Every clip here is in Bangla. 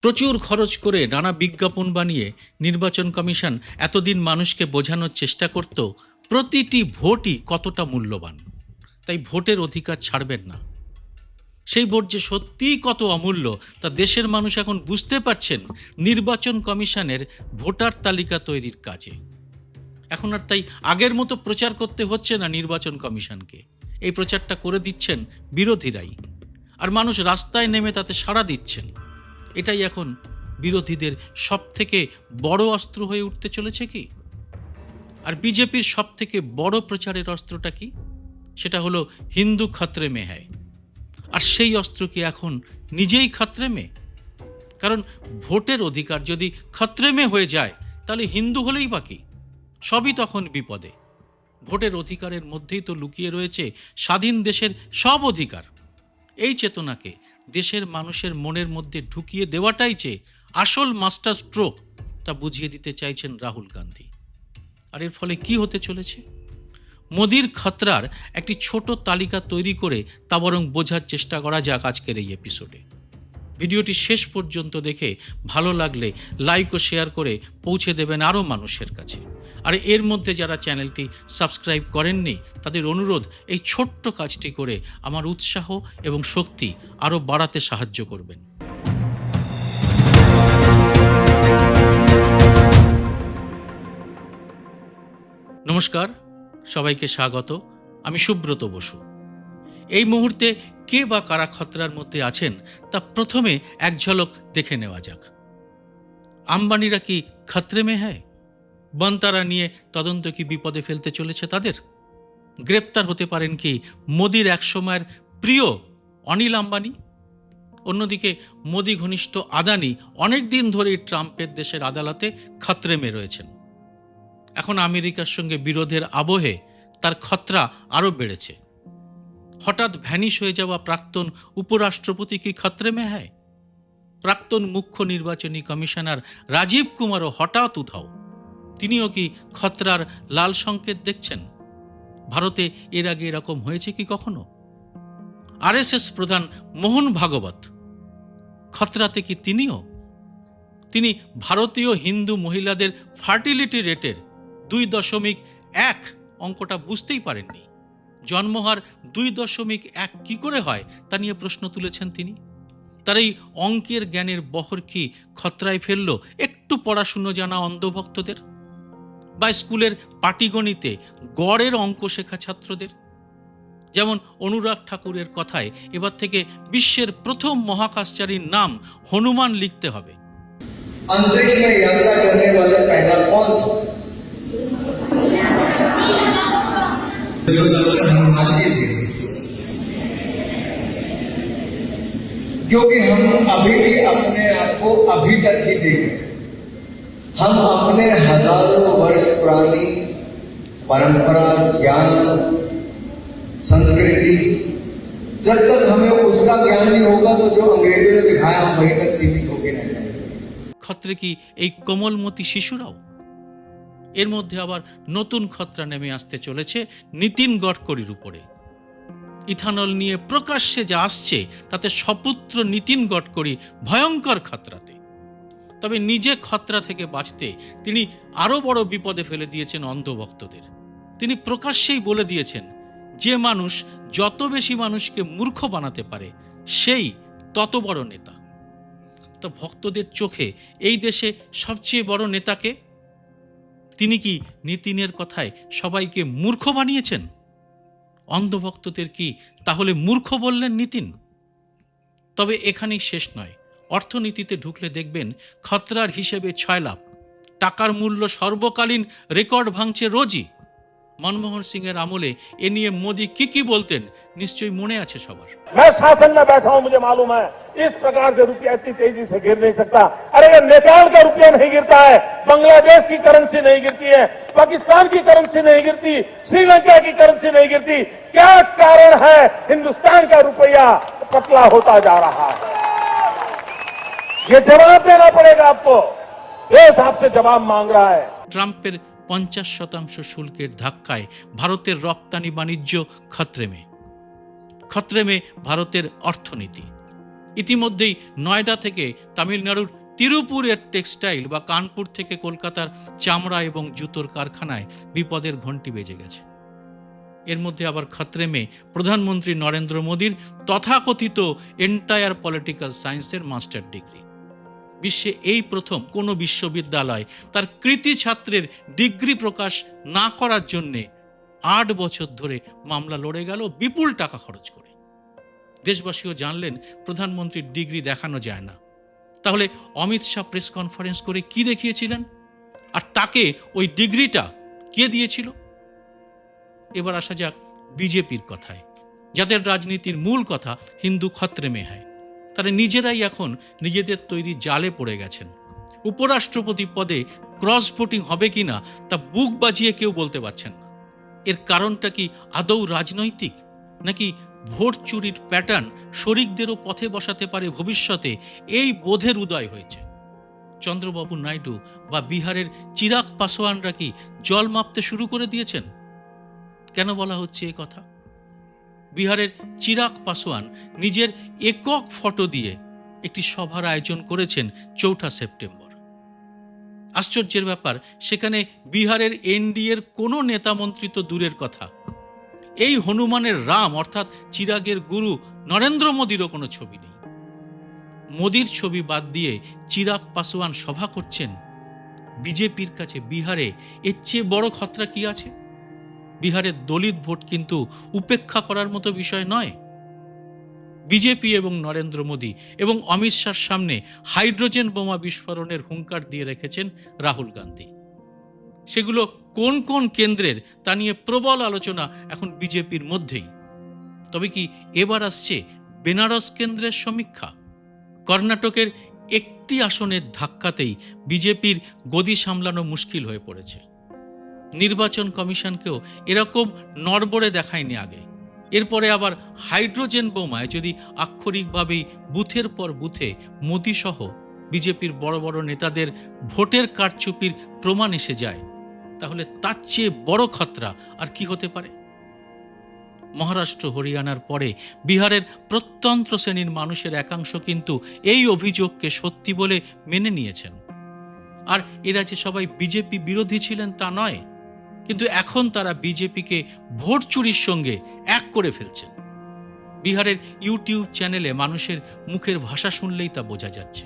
প্রচুর খরচ করে নানা বিজ্ঞাপন বানিয়ে নির্বাচন কমিশন এতদিন মানুষকে বোঝানোর চেষ্টা করত প্রতিটি ভোটই কতটা মূল্যবান। তাই ভোটের অধিকার ছাড়বেন না। সেই ভোট যে সত্যিই কত অমূল্য, তা দেশের মানুষ এখন বুঝতে পারছেন নির্বাচন কমিশনের ভোটার তালিকা তৈরির কাজে। এখন আর তাই আগের মতো প্রচার করতে হচ্ছে না নির্বাচন কমিশনকে। এই প্রচারটা করে দিচ্ছেন বিরোধীরাই। আর মানুষ রাস্তায় নেমে তাতে সাড়া দিচ্ছেন। এটাই এখন বিরোধীদের সব থেকে বড় অস্ত্র হয়ে উঠতে চলেছে কি? আর বিজেপির সব থেকে বড় প্রচারের অস্ত্রটা কি? সেটা হলো হিন্দু খতরে মে হ্যায়। আর সেই অস্ত্র কি এখন নিজেই খতরে মে? কারণ ভোটের অধিকার যদি খতরে মে হয়ে যায়, তাহলে হিন্দু হলেই বাকি সবই তখন বিপদে। ভোটের অধিকারের মধ্যেই তো লুকিয়ে রয়েছে স্বাধীন দেশের সব অধিকার। এই চেতনাকে দেশের মানুষের মনের মধ্যে ঢুকিয়ে দেওয়াটাই যে আসল মাস্টার স্ট্রোক, তা বুঝিয়ে দিতে চাইছেন রাহুল গান্ধী। আর এর ফলে কি হতে চলেছে? মোদির খতরার একটি ছোট তালিকা তৈরি করে তা বরং বোঝার চেষ্টা করা যাক আজকের এই এপিসোডে ভিডিওটি শেষ পর্যন্ত দেখে ভালো লাগলে লাইক ও শেয়ার করে পৌঁছে দেবেন আরও মানুষের কাছে। আর এর মধ্যে যারা চ্যানেলটি সাবস্ক্রাইব করেননি, তাদের অনুরোধ, এই ছোট্ট কাজটি করে আমার উৎসাহ এবং শক্তি আরও বাড়াতে সাহায্য করবেন। নমস্কার, সবাইকে স্বাগত। আমি সুব্রত বসু। এই মুহূর্তে কে বা কারা খতরার মধ্যে আছেন তা প্রথমে এক ঝলক দেখে নেওয়া যাক। আম্বানিরা কি খতরে মে হ্যায় বন্তারা নিয়ে তদন্ত কি বিপদে ফেলতে চলেছে তাদের? গ্রেপ্তার হতে পারেন কি মোদির একসময়ের প্রিয় অনিল আম্বানি? অন্যদিকে মোদি ঘনিষ্ঠ আদানি অনেক দিন ধরেই ট্রাম্পের দেশের আদালতে খতরে মে রয়েছেন। এখন আমেরিকার সঙ্গে বিরোধের আবহে তার খতরা আরও বেড়েছে। হঠাৎ ভ্যানিশ হয়ে যাওয়া প্রাক্তন উপরাষ্ট্রপতি কি খতরে মে হ্যায়? প্রাক্তন মুখ্য নির্বাচনী কমিশনার রাজীব কুমারও হঠাৎ উধাও। তিনিও কি খতরার লাল সংকেত দেখছেন? ভারতে এর আগে এরকম হয়েছে কি কখনো? আরএসএস প্রধান মোহন ভাগবত, খতরাতে কি তিনিও? তিনি ভারতীয় হিন্দু মহিলাদের ফার্টিলিটি রেটের দুই দশমিক এক অঙ্কটা বুঝতেই পারেননি। জন্মহার দুই দশমিক এক কি করে হয় তা নিয়ে প্রশ্ন তুলেছেন তিনি তার এই অঙ্কের জ্ঞানের বহর কি খতরায় ফেলল একটু পড়াশুনো জানা অন্ধভক্তদের বা স্কুলের পাটিগণিতে গড়ের অঙ্ক শেখা ছাত্রদের যেমন অনুরাগ ঠাকুরের কথায় এবার থেকে বিশ্বের প্রথম মহাকাশচারীর নাম হনুমান লিখতে হবে अंतरिक्ष में यात्रा करने वाला पहला कौन था हनुमान जी थे क्योंकि हम अभी भी अपने आप को अभी तक ही देख। हम अपने हज़ारों वर्ष पुरानी परंपरा, ज्ञान, संस्कृति, जब तक हमें उसका ज्ञान नहीं होगा तो जो अंग्रेज़ों ने दिखाया, हम वहीं तक सीमित होकर रह जाएँगे। खतरे की एक कोमलमोती शिशुराव। এর মধ্যে আবার নতুন খতরা নেমে আসতে চলেছে নীতিন গডকরির উপরে। ইথানল নিয়ে প্রকাশ্যে যা আসছে, তাতে সপুত্র নীতিন গডকরি ভয়ঙ্কর খতরাতে। তবে নিজে খতরা থেকে বাঁচতে তিনি আরও বড় বিপদে ফেলে দিয়েছেন অন্ধভক্তদের। তিনি প্রকাশ্যেই বলে দিয়েছেন, যে মানুষ যত বেশি মানুষকে মূর্খ বানাতে পারে, সেই তত বড় নেতা। তা ভক্তদের চোখে এই দেশে সবচেয়ে বড় নেতাকে? তিনি কি নিতিনের কথায় সবাইকে মূর্খ বানিয়েছেন? অন্ধভক্তদের কি তাহলে মূর্খ বললেন নিতিন? তবে এখানেই শেষ নয়। অর্থনীতিতে ঢুকলে দেখবেন খতরার হিসেবে ছয় লাভ। টাকার মূল্য সর্বকালীন রেকর্ড ভাঙছে রোজই। মনমোহন সিংয়ের আমলে এ নিয়ে মোদি কি কি বলতেন নিশ্চয়ই মনে আছে সবার मैं शासन में बैठा हूं मुझे मालूम है इस प्रकार से रुपया इतनी तेजी से गिर नहीं सकता अरे ये नेपाल का रुपया नहीं गिरता है बांग्लादेश की करेंसी नहीं गिरती है पाकिस्तान की करेंसी नहीं गिरती श्रीलंका की करेंसी नहीं गिरती क्या कारण है हिंदुस्तान का रुपया पतला होता जा रहा है ये जवाब देना पड़ेगा आपको देश आपसे जवाब मांग रहा है ট্রাম্পের পঞ্চাশ শতাংশ শুল্কের ধাক্কায় ভারতের রপ্তানি বাণিজ্য খতরেমে। খতরেমে ভারতের অর্থনীতি। ইতিমধ্যেই নয়ডা থেকে তামিলনাড়ুর তিরুপুরের টেক্সটাইল বা কানপুর থেকে কলকাতার চামড়া এবং জুতোর কারখানায় বিপদের ঘণ্টি বেজে গেছে। এর মধ্যে আবার খতরে মে প্রধানমন্ত্রী নরেন্দ্র মোদীর তথাকথিত এন্টায়ার পলিটিক্যাল সায়েন্সের মাস্টার ডিগ্রি বিশ্বে এই প্রথম কোনো বিশ্ববিদ্যালয় তার কৃতি ছাত্রের ডিগ্রি প্রকাশ না করার জন্যে আট বছর ধরে মামলা লড়ে গেল, বিপুল টাকা খরচ করে। দেশবাসীও জানলেন, প্রধানমন্ত্রীর ডিগ্রি দেখানো যায় না। তাহলে অমিত শাহ প্রেস কনফারেন্স করে কি দেখিয়েছিলেন? আর তাকে ওই ডিগ্রিটা কে দিয়েছিল? এবার আসা যাক বিজেপির কথায়। যাদের রাজনীতির মূল কথা হিন্দু খত্রে মেহায়। তারা নিজেরাই এখন নিজেদের তৈরি জালে পড়ে গেছেন। উপরাষ্ট্রপতি পদে ক্রস ভোটিং হবে কিনা তা বুক বাজিয়ে কেউ বলতে পারছেন না। এর কারণটা কি আদৌ রাজনৈতিক? নাকি ভোট চুরির প্যাটার্ন শরিকদেরও পথে বসাতে পারে ভবিষ্যতে? এই বোধের উদয় হয়েছে। চন্দ্রবাবু নাইডু বা বিহারের চিরাগ পাসোয়ানরা কি জল মাপতে শুরু করে দিয়েছেন? কেন বলা হচ্ছে এ কথা? বিহারের চিরাগ পাসোয়ান নিজের একক ফটো দিয়ে একটি সভার আয়োজন করেছেন চৌঠা সেপ্টেম্বর। আশ্চর্যের ব্যাপার, সেখানে বিহারের এনডিএর কোনো নেতামন্ত্রী তো দূরের কথা। এই হনুমানের রাম, অর্থাৎ চিরাগের গুরু নরেন্দ্র মোদীরও কোনো ছবি নেই। মোদির ছবি বাদ দিয়ে চিরাগ পাসোয়ান সভা করছেন বিজেপির কাছে বিহারে এর চেয়ে বড় খতরা কি আছে? বিহারের দলিত ভোট কিন্তু উপেক্ষা করার মতো বিষয় নয়। বিজেপি এবং নরেন্দ্র মোদী এবং অমিত শাহর সামনে হাইড্রোজেন বোমা বিস্ফোরণের হুঙ্কার দিয়ে রেখেছেন রাহুল গান্ধী। সেগুলো কোন কোন কেন্দ্রের তা নিয়ে প্রবল আলোচনা এখন বিজেপির মধ্যেই। তবে কি এবার আসছে বেনারস কেন্দ্রের সমীক্ষা? কর্ণাটকের একটি আসনের ধাক্কাতেই বিজেপির গদি সামলানো মুশকিল হয়ে পড়েছে। নির্বাচন কমিশনকেও এরকম নড়বড়ে দেখায়নি আগে। এরপরে আবার হাইড্রোজেন বোমায় যদি আক্ষরিকভাবেই বুথের পর বুথে মোদিসহ বিজেপির বড় বড় নেতাদের ভোটের কারচুপির প্রমাণ এসে যায়, তাহলে তার চেয়ে বড় খতরা আর কি হতে পারে? মহারাষ্ট্র, হরিয়ানার পরে বিহারের প্রত্যন্ত শ্রেণির মানুষের একাংশ কিন্তু এই অভিযোগকে সত্যি বলে মেনে নিয়েছেন। আর এরা যে সবাই বিজেপি বিরোধী ছিলেন তা নয় কিন্তু এখন তারা বিজেপিকে ভোট চুরির সঙ্গে এক করে ফেলছেন। বিহারের ইউটিউব চ্যানেলে মানুষের মুখের ভাষা শুনলেই তা বোঝা যাচ্ছে।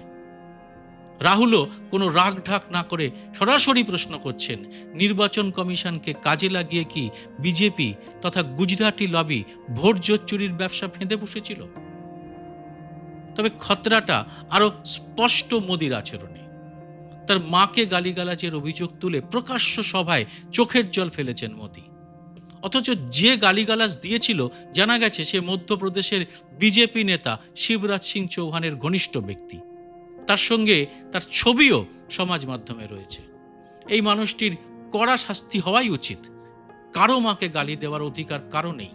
রাহুলও কোনো রাগ ঢাক না করে সরাসরি প্রশ্ন করছেন, নির্বাচন কমিশনকে কাজে লাগিয়ে কি বিজেপি তথা গুজরাটি লবি ভোট জোট চুরির ব্যবসা ফেঁদে বসেছিল? তবে খতরাটা আরও স্পষ্ট মোদির আচরণে। তার মাকে গালিগালাজের অভিযোগ তুলে প্রকাশ্য সভায় চোখের জল ফেলেছেন মোদি। অথচ যে গালিগালাজ দিয়েছিল, জানা গেছে সে মধ্যপ্রদেশের বিজেপি নেতা শিবরাজ সিং চৌহানের ঘনিষ্ঠ ব্যক্তি। তার সঙ্গে তার ছবিও সমাজ মাধ্যমে রয়েছে। এই মানুষটির কড়া শাস্তি হওয়াই উচিত। কারও মাকে গালি দেওয়ার অধিকার কারও নেই।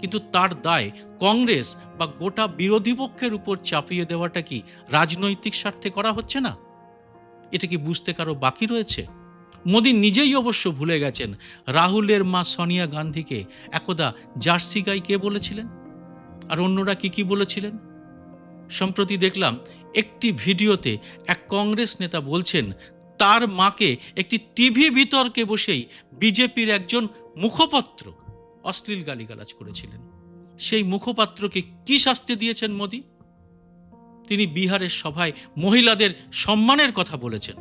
কিন্তু তার দায় কংগ্রেস বা গোটা বিরোধী পক্ষের উপর চাপিয়ে দেওয়াটা কি রাজনৈতিক স্বার্থে করা হচ্ছে না? এটা কি বুঝতে কারও বাকি রয়েছে? মোদী নিজেই অবশ্য ভুলে গেছেন, রাহুলের মা সোনিয়া গান্ধীকে একদা জার্সি গাই কে বলেছিলেন? আর অন্যরা কি কি বলেছিলেন? সম্প্রতি দেখলাম, একটি ভিডিওতে এক কংগ্রেস নেতা বলছেন, তার মাকে একটি টিভি বিতর্কে বসেই বিজেপির একজন মুখপত্র অশ্লীল গালিগালাজ করেছিলেন। সেই মুখপাত্রকে কি শাস্তি দিয়েছেন মোদী? তিনি বিহারের সভায় মহিলাদের সম্মানের কথা বলেছেন।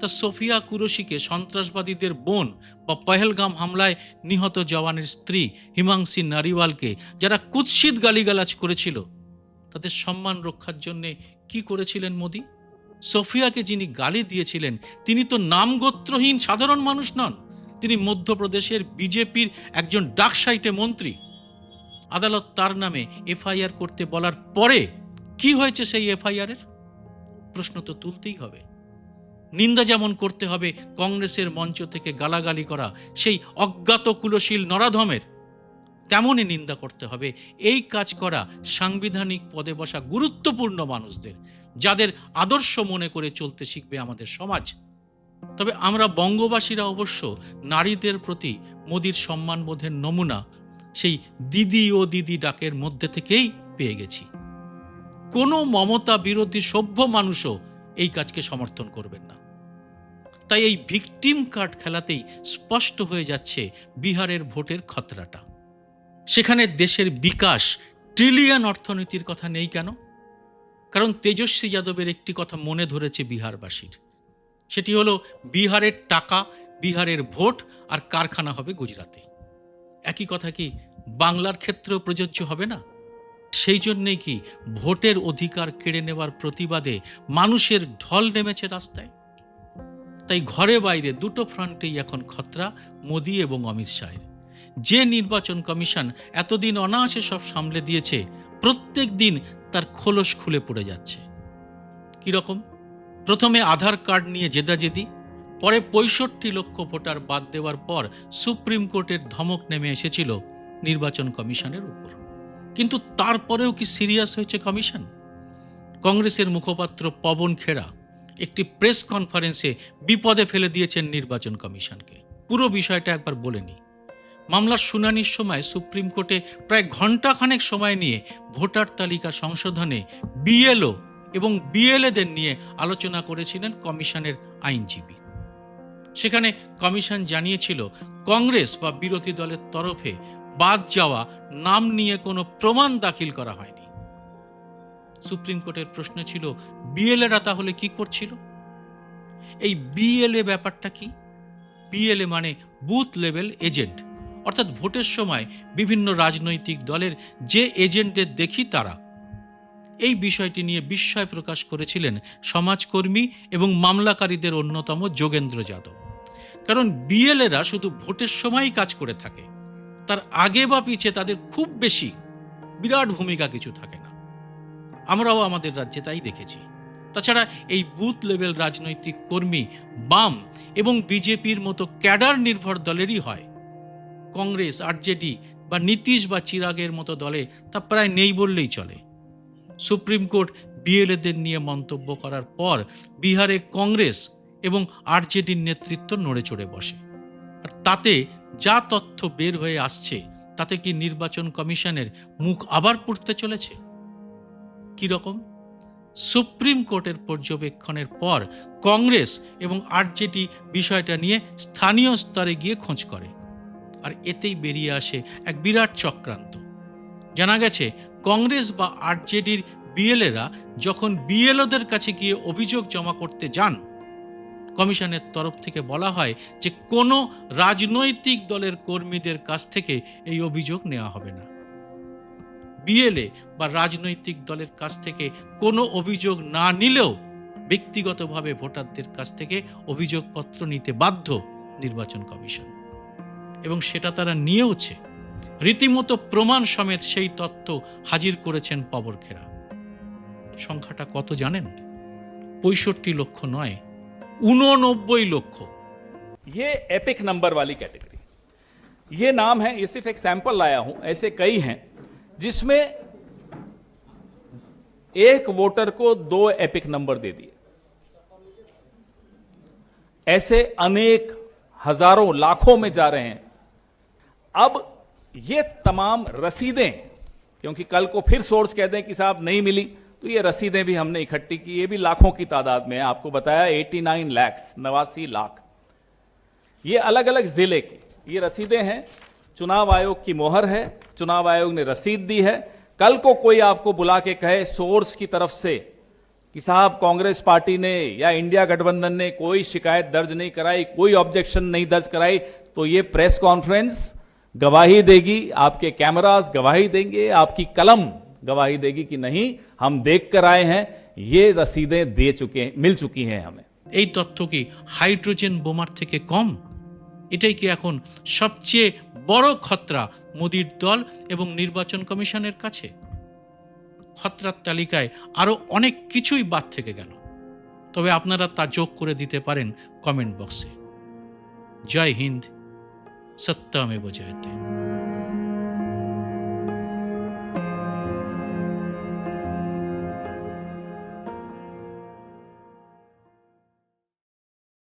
তা সোফিয়া কুরশিকে সন্ত্রাসবাদীদের বোন বা পহেলগাম হামলায় নিহত জওয়ানের স্ত্রী হিমাংশী নারিওয়ালকে যারা কুৎসিত গালিগালাজ করেছিল, তাদের সম্মান রক্ষার জন্যে কি করেছিলেন মোদী? সোফিয়াকে যিনি গালি দিয়েছিলেন, তিনি তো নামগোত্রহীন সাধারণ মানুষ নন। তিনি মধ্যপ্রদেশের বিজেপির একজন ডাকসাইটে মন্ত্রী। আদালত তার নামে এফআইআর করতে বলার পরে কি হয়েছে সেই এফআইআরের? প্রশ্ন তো তুলতেই হবে। নিন্দা যেমন করতে হবে কংগ্রেসের মঞ্চ থেকে গালাগালি করা সেই অজ্ঞাত কুলশীল নরাধমের, তেমনই নিন্দা করতে হবে এই কাজ করা সাংবিধানিক পদে বসা গুরুত্বপূর্ণ মানুষদের, যাদের আদর্শ মনে করে চলতে শিখবে আমাদের সমাজ। তবে আমরা বঙ্গবাসীরা অবশ্য নারীদের প্রতি মোদির সম্মানবোধের নমুনা সেই দিদি ও দিদি ডাকের মধ্যে থেকেই পেয়ে গেছি। কোনো মমতা বিরোধী সভ্য মানুষও এই কাজকে সমর্থন করবেন না। তাই এই ভিকটিম কার্ড খেলাতেই স্পষ্ট হয়ে যাচ্ছে বিহারের ভোটের খতরাটা। সেখানে দেশের বিকাশ ট্রিলিয়ন অর্থনীতির কথা নেই কেন? কারণ তেজস্বী যাদবের একটি কথা মনে ধরেছে বিহারবাসীর। সেটি হলো, বিহারের টাকা, বিহারের ভোট আর কারখানা হবে গুজরাতে। একই কথা কি বাংলার ক্ষেত্রেও প্রযোজ্য হবে না? সেই জন্যেই কি ভোটের অধিকার কেড়ে নেওয়ার প্রতিবাদে মানুষের ঢল নেমেছে রাস্তায়? তাই ঘরে বাইরে দুটো ফ্রন্টেই এখন খতরা, মোদি এবং অমিত শাহের। যে নির্বাচন কমিশন এতদিন অনায়াসে সব সামলে দিয়েছে, প্রত্যেক দিন তার খোলস খুলে পড়ে যাচ্ছে। কীরকম প্রথমে আধার কার্ড নিয়ে জেদাজেদি, পরে পঁয়ষট্টি লক্ষ ভোটার বাদ দেওয়ার পর সুপ্রিম কোর্টের ধমক নেমে এসেছিল নির্বাচন কমিশনের উপর। কিন্তু তারপরেও কি সিরিয়াস হয়েছে কমিশন? কংগ্রেসের মুখপাত্র পবন খেরা একটি প্রেস কনফারেন্সে বিপদে ফেলে দিয়েছেন নির্বাচন কমিশনকে। পুরো বিষয়টা একবার বলে নিই মামলার শুনানির সময় সুপ্রিম কোর্টে প্রায় ঘণ্টাখানেক সময় নিয়ে ভোটার তালিকা সংশোধনে বিএলও এবং বিএলএদের নিয়ে আলোচনা করেছিলেন কমিশনের আইনজীবী। সেখানে কমিশন জানিয়েছিল, কংগ্রেস বা বিরোধী দলের তরফে বাদ যাওয়া নাম নিয়ে কোনো প্রমাণ দাখিল করা হয়নি। সুপ্রিম কোর্টের প্রশ্ন ছিল, বিএলএরা তাহলে কি করছিল? এই বিএলএ ব্যাপারটা কি? বিএলএ মানে বুথ লেভেল এজেন্ট, অর্থাৎ ভোটের সময় বিভিন্ন রাজনৈতিক দলের যে এজেন্টদের দেখি তারা। এই বিষয়টি নিয়ে বিস্ময় প্রকাশ করেছিলেন সমাজকর্মী এবং মামলাকারীদের অন্যতম যোগেন্দ্র যাদব। কারণ বিএলএরা শুধু ভোটের সময়ই কাজ করে থাকে। তার আগে বা পিছে তাদের খুব বেশি বিরাট ভূমিকা কিছু থাকে না। আমরাও আমাদের রাজ্যে তাই দেখেছি। তাছাড়া এই বুথ লেভেল রাজনৈতিক কর্মী, বাম এবং বিজেপির মতো ক্যাডার নির্ভর দলেরই হয়। কংগ্রেস, আরজেডি বা নীতিশ বা চিরাগের মতো দলে তা প্রায় নেই বললেই চলে। সুপ্রিম কোর্ট বিএলএদের নিয়ে মন্তব্য করার পর বিহারে কংগ্রেস এবং আরজেডির নেতৃত্ব নড়ে চড়ে বসে। আর তাতে যা তথ্য বের হয়ে আসছে, তাতে কি নির্বাচন কমিশনের মুখ আবার পুড়তে চলেছে? কীরকম সুপ্রিম কোর্টের পর্যবেক্ষণের পর কংগ্রেস এবং আরজেডি বিষয়টা নিয়ে স্থানীয় স্তরে গিয়ে খোঁজ করে। আর এতেই বেরিয়ে আসে এক বিরাট চক্রান্ত। জানা গেছে, কংগ্রেস বা আরজেডির বিএলএরা যখন বিএলওদের কাছে গিয়ে অভিযোগ জমা করতে যান কমিশনের তরফ থেকে বলা হয় যে কোনো রাজনৈতিক দলের কর্মীদের কাছ থেকে এই অভিযোগ নেওয়া হবে না। বিএলএ বা রাজনৈতিক দলের কাছ থেকে কোনো অভিযোগ না নিলেও ব্যক্তিগতভাবে ভোটারদের কাছ থেকে অভিযোগপত্র নিতে বাধ্য নির্বাচন কমিশন। এবং সেটা তারা নিয়েওছে। রীতিমতো প্রমাণ সমেত সেই তথ্য হাজির করেছেন পবরখেরা সংখ্যাটা কত জানেন? পঁয়ষট্টি লক্ষ নয়। उननबई लक्ष। ये एपिक नंबर वाली कैटेगरी ये नाम है, ये सिर्फ़ एक सैंपल लाया हूँ, ऐसे कई हैं, जिसमें एक वोटर को दो एपिक नंबर दे दिए। ऐसे अनेक हज़ारों, लाखों में जा रहे हैं। अब ये तमाम रसीदें, क्योंकि कल को फिर सोर्स कह दें कि साहब नहीं मिली तो ये रसीदें भी हमने इकट्ठी की, ये भी लाखों की तादाद में है। आपको बताया 89 लैक्स, नवासी लाख। ये अलग अलग ज़िले की, ये रसीदें हैं। चुनाव आयोग की मोहर है, चुनाव आयोग ने रसीद दी है। कल को कोई आपको बुला के कहे सोर्स की तरफ़ से कि साहब, कांग्रेस पार्टी ने या इंडिया गठबंधन ने कोई शिकायत दर्ज नहीं कराई, कोई ऑब्जेक्शन नहीं दर्ज कराई तो ये प्रेस कॉन्फ्रेंस गवाही देगी, आपके कैमरास गवाही देंगे, आपकी कलम गवाही देगी कि नहीं हम देख कर आए हैं ये रसीदें दे चुके हैं मिल चुकी हैं हमें এই তথ্য কি হাইড্রোজেন বোমার থেকে কম এটাই কি এখন সবচেয়ে বড় খতরা মোদির দল এবং নির্বাচন কমিশনের কাছে খতরার তালিকায় আরও অনেক কিছুই বাদ থেকে গেল তবে আপনারা তা যোগ করে দিতে পারেন কমেন্ট বক্সে জয় হিন্দ সত্যমেব জয়তে